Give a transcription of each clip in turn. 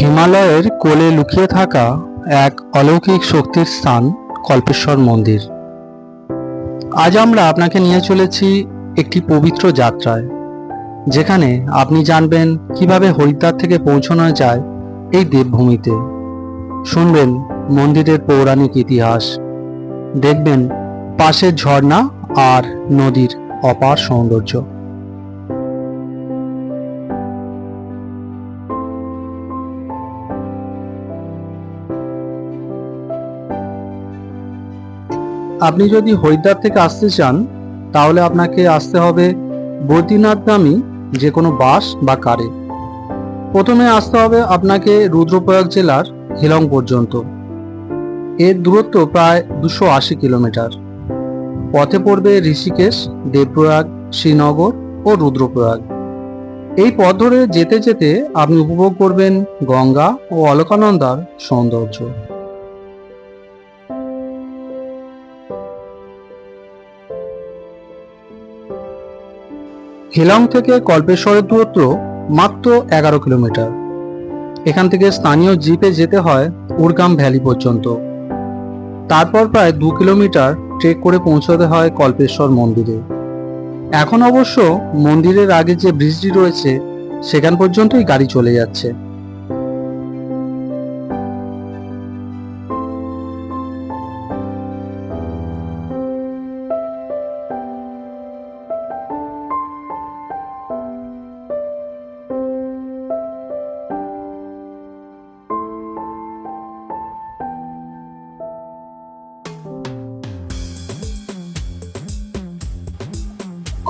হিমালয়ের কোলে লুকিয়ে থাকা এক অলৌকিক শক্তির স্থান কল্পেশ্বর মন্দির। আজ আমরা আপনাকে নিয়ে চলেছি একটি পবিত্র যাত্রায়, যেখানে আপনি জানবেন কীভাবে হরিদ্বার থেকে পৌঁছানো যায় এই দেবভূমিতে। শুনবেন মন্দিরের পৌরাণিক ইতিহাস, দেখবেন পাশের ঝর্ণা আর নদীর অপার সৌন্দর্য। আপনি যদি হরিদ্বার থেকে আসতে চান, তাহলে আপনাকে আসতে হবে বদ্রীনাথগামী যে কোনো বাস বা কারে। প্রথমে আসতে হবে আপনাকে রুদ্রপ্রয়াগ জেলার হিলং পর্যন্ত। এর দূরত্ব প্রায় দুশো আশি কিলোমিটার। পথে পড়বে ঋষিকেশ, দেবপ্রয়াগ, শ্রীনগর ও রুদ্রপ্রয়াগ। এই পথ ধরে যেতে যেতে আপনি উপভোগ করবেন গঙ্গা ও অলকানন্দার সৌন্দর্য। হিলং থেকে কল্পেশ্বরের দূরত্ব মাত্র এগারো কিলোমিটার। এখান থেকে স্থানীয় জিপে যেতে হয় উরগাম ভ্যালি পর্যন্ত। তারপর প্রায় দু কিলোমিটার ট্রেক করে পৌঁছতে হয় কল্পেশ্বর মন্দিরে। এখন অবশ্য মন্দিরের আগে যে ব্রিজটি রয়েছে, সেখান পর্যন্তই গাড়ি চলে যাচ্ছে।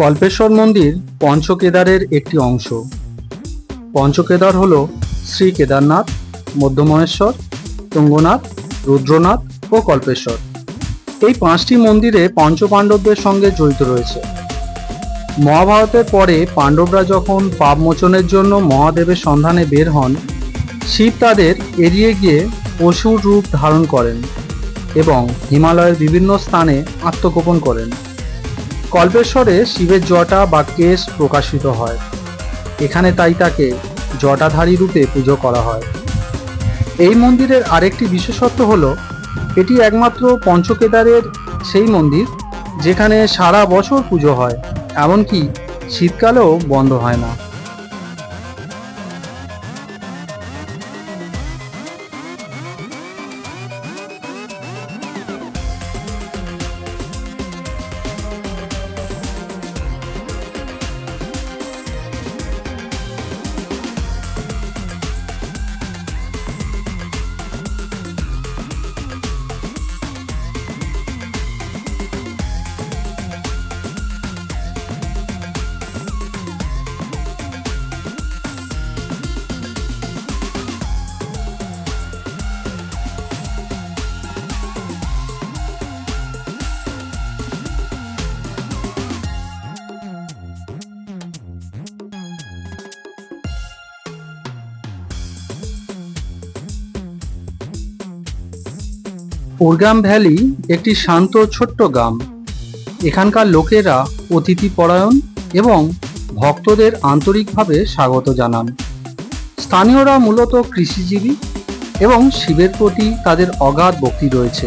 কল্পেশ্বর মন্দির পঞ্চকেদারের একটি অংশ। পঞ্চকেদার হল শ্রী কেদারনাথ, মধ্যমহেশ্বর, তুঙ্গনাথ, রুদ্রনাথ ও কল্পেশ্বর। এই পাঁচটি মন্দিরে পঞ্চপাণ্ডবদের সঙ্গে জড়িত রয়েছে। মহাভারতের পরে পাণ্ডবরা যখন পাপমোচনের জন্য মহাদেবের সন্ধানে বের হন, শিব তাদের এড়িয়ে গিয়ে পশুর রূপ ধারণ করেন এবং হিমালয়ের বিভিন্ন স্থানে আত্মগোপন করেন। কল্পেশ্বরে শিবের জটা বা কেশ প্রকাশিত হয়। এখানে তাই তাকে জটাধারী রূপে পুজো করা হয়। এই মন্দিরের আরেকটি বিশেষত্ব হল, এটি একমাত্র পঞ্চকেদারের সেই মন্দির যেখানে সারা বছর পুজো হয়, এমনকি শীতকালেও বন্ধ হয় না। উরগাম ভ্যালি একটি শান্ত ছোট্ট গ্রাম। এখানকার লোকেরা অতিথি পরায়ণ এবং ভক্তদের আন্তরিকভাবে স্বাগত জানান। স্থানীয়রা মূলত কৃষিজীবী এবং শিবের প্রতি তাদের অগাধ ভক্তি রয়েছে।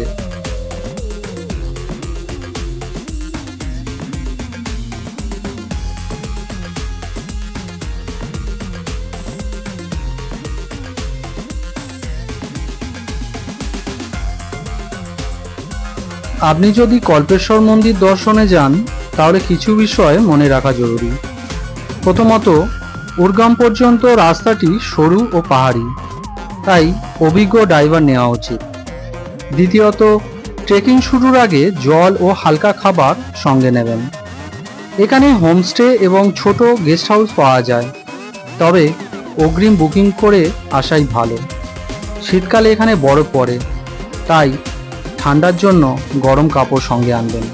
আপনি যদি কল্পেশ্বর মন্দির দর্শনে যান, তাহলে কিছু বিষয় মনে রাখা জরুরি। প্রথমত, উর্গাম পর্যন্ত রাস্তাটি সরু ও পাহাড়ি, তাই অভিজ্ঞ ড্রাইভার নেওয়া উচিত। দ্বিতীয়ত ট্রেকিং শুরুর আগে জল ও হালকা খাবার সঙ্গে নেবেন। এখানে হোমস্টে এবং ছোট গেস্ট হাউস পাওয়া যায়, তবে অগ্রিম বুকিং করে আসাই ভালো। শীতকালে এখানে বরফ পড়ে, তাই ঠান্ডার জন্য গরম কাপড় সঙ্গে আনবেন।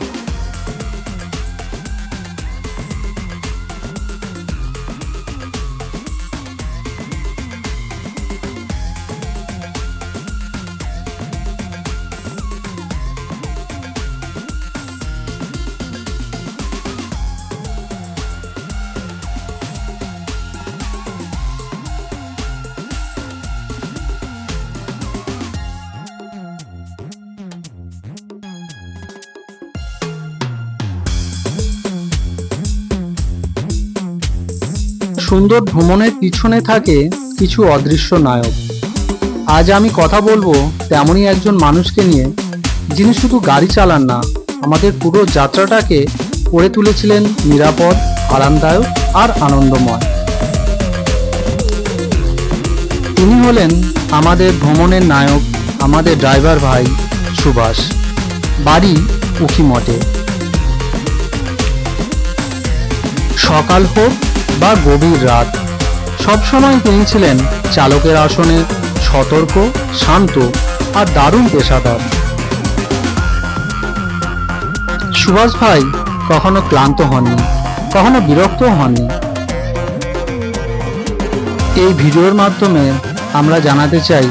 সুন্দর ভ্রমণের পিছনে থাকে কিছু অদৃশ্য নায়ক। আজ আমি কথা বলব তেমনই একজন মানুষকে নিয়ে, যিনি শুধু গাড়ি চালান না, আমাদের পুরো যাত্রাটাকে করে তুলেছিলেন নিরাপদ, আরামদায়ক আর আনন্দময়। তিনি হলেন আমাদের ভ্রমণের নায়ক, আমাদের ড্রাইভার ভাই সুভাষ। বাড়ি উখিমঠে সকাল হোক বা গভীর রাত। সবসময় তিনি ছিলেন চালকের আসনে সতর্ক, শান্ত আর দারুণ পেশাদার। সুভাষ ভাই কখনো ক্লান্ত হননি, কখনো বিরক্ত হননি। এই ভিডিওর মাধ্যমে আমরা জানাতে চাই,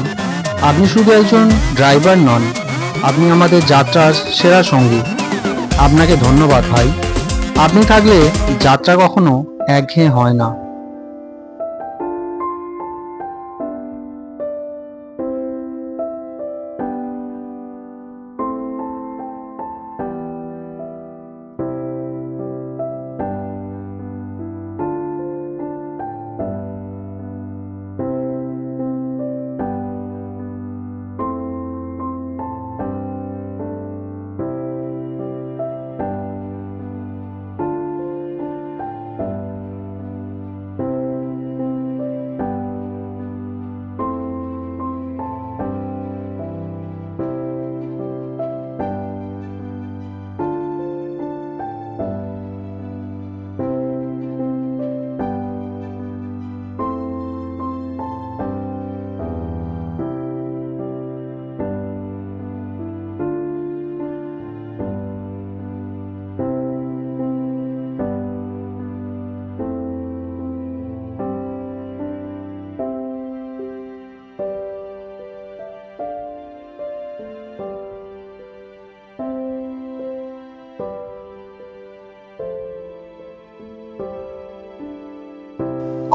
আপনি শুধু একজন ড্রাইভার নন, আপনি আমাদের যাত্রার সেরা সঙ্গী। আপনাকে ধন্যবাদ ভাই। আপনি থাকলে যাত্রা কখনো একঘেয়ে হয় না।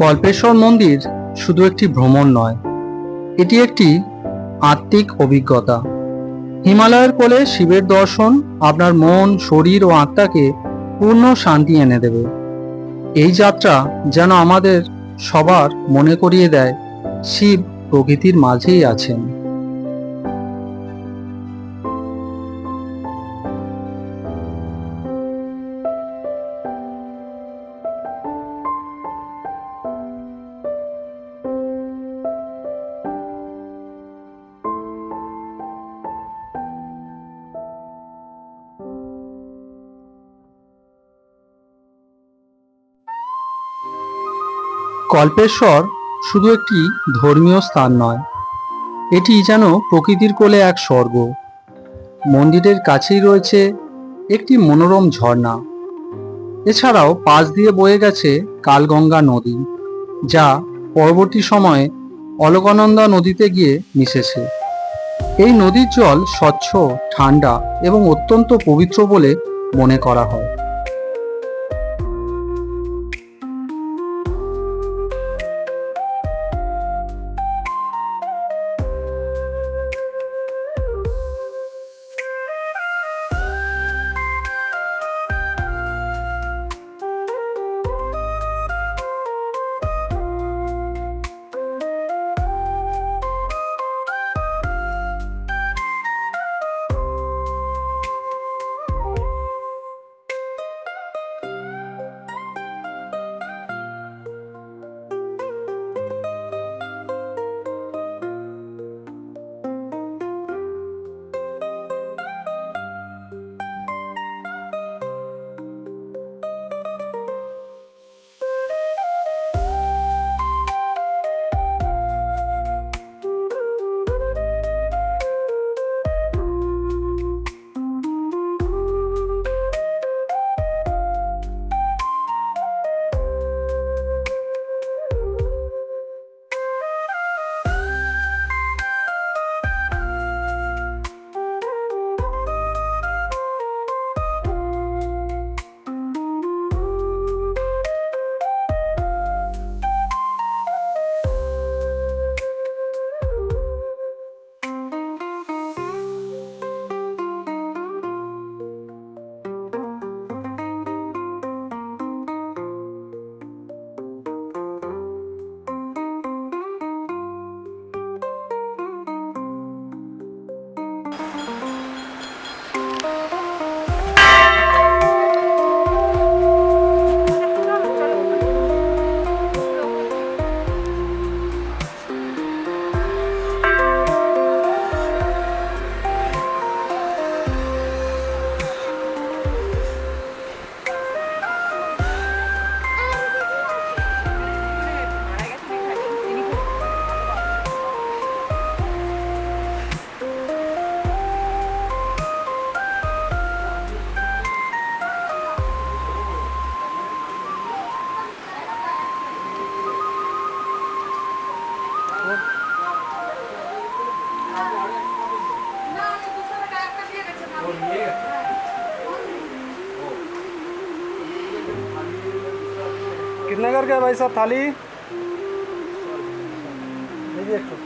কল্পেশ্বর মন্দির শুধু একটি ভ্রমণ নয়, এটি একটি আত্মিক অভিজ্ঞতা। হিমালয়ের কোলে শিবের দর্শন আপনার মন, শরীর ও আত্মাকে পূর্ণ শান্তি এনে দেবে। এই যাত্রা যেন আমাদের সবার মনে করিয়ে দেয়, শিব প্রকৃতির মাঝেই আছেন। কল্পেশ্বর শুধু একটি ধর্মীয় স্থান নয়, এটি যেন প্রকৃতির কোলে এক স্বর্গ। মন্দিরের কাছেই রয়েছে একটি মনোরম ঝর্ণা। এছাড়াও পাশ দিয়ে বয়ে গেছে কালগঙ্গা নদী, যা পরবর্তী সময়ে অলকানন্দা নদীতে গিয়ে মিশেছে। এই নদীর জল স্বচ্ছ, ঠান্ডা এবং অত্যন্ত পবিত্র বলে মনে করা হয়। कितने कर गए भाई साहब थाली लीजिए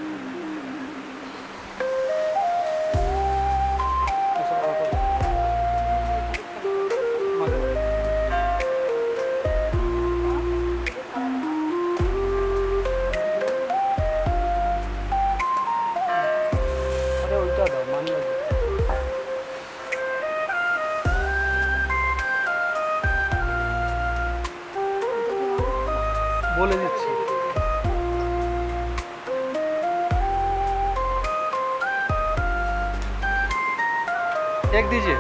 देख दीजिए।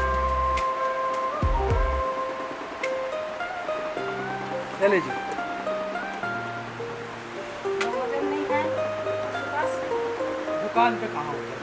ले लीजिए। दुकान पे कहाँ होता है?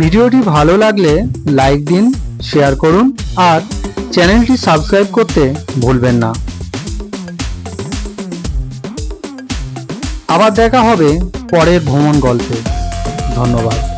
ভিডিওটি ভালো লাগলে লাইক দিন, শেয়ার করুন, আর চ্যানেলটি সাবস্ক্রাইব করতে ভুলবেন না। আবার দেখা হবে পরের ভ্রমণ গল্পে। ধন্যবাদ।